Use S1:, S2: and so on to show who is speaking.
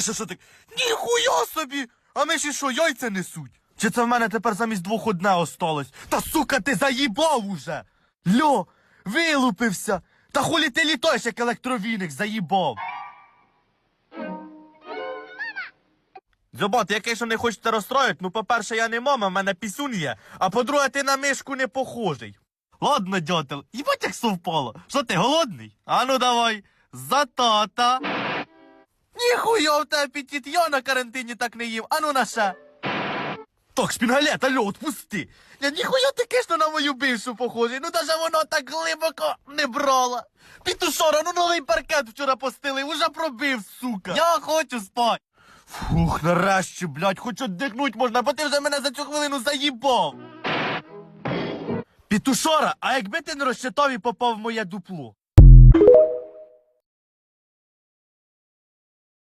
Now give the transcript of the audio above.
S1: Ще що так? Ніхуя собі! А ми ще що, яйця несуть? Чи це в мене тепер замість двох одне осталось? Та сука, ти заїбав уже! Льо, вилупився! Та хулі ти літаєш, як електровіник, заїбав! Дзьоба, який що не хочете розстроїти? Ну, по-перше, я не мама, в мене пісюн є, а по-друге, ти на мишку не похожий. Ладно, дятел, їбать як совпало. Що ти голодний? А ну давай, за тата. Ніхуя в апетит, я на карантині так не їв, а ну на ще. Так, шпінгалет, алло, отпусти. Я ніхуя ти кишно на мою бившу похожий, ну даже воно так глибоко не брало. Пітушора, ну новий паркет вчора постелив, уже пробив, сука. Я хочу спать. Фух, нарешті, блядь, хоч отдихнуть можна, бо ти вже мене за цю хвилину заїбав. Пітушора, а якби ти не розчитав і попав в моє дупло?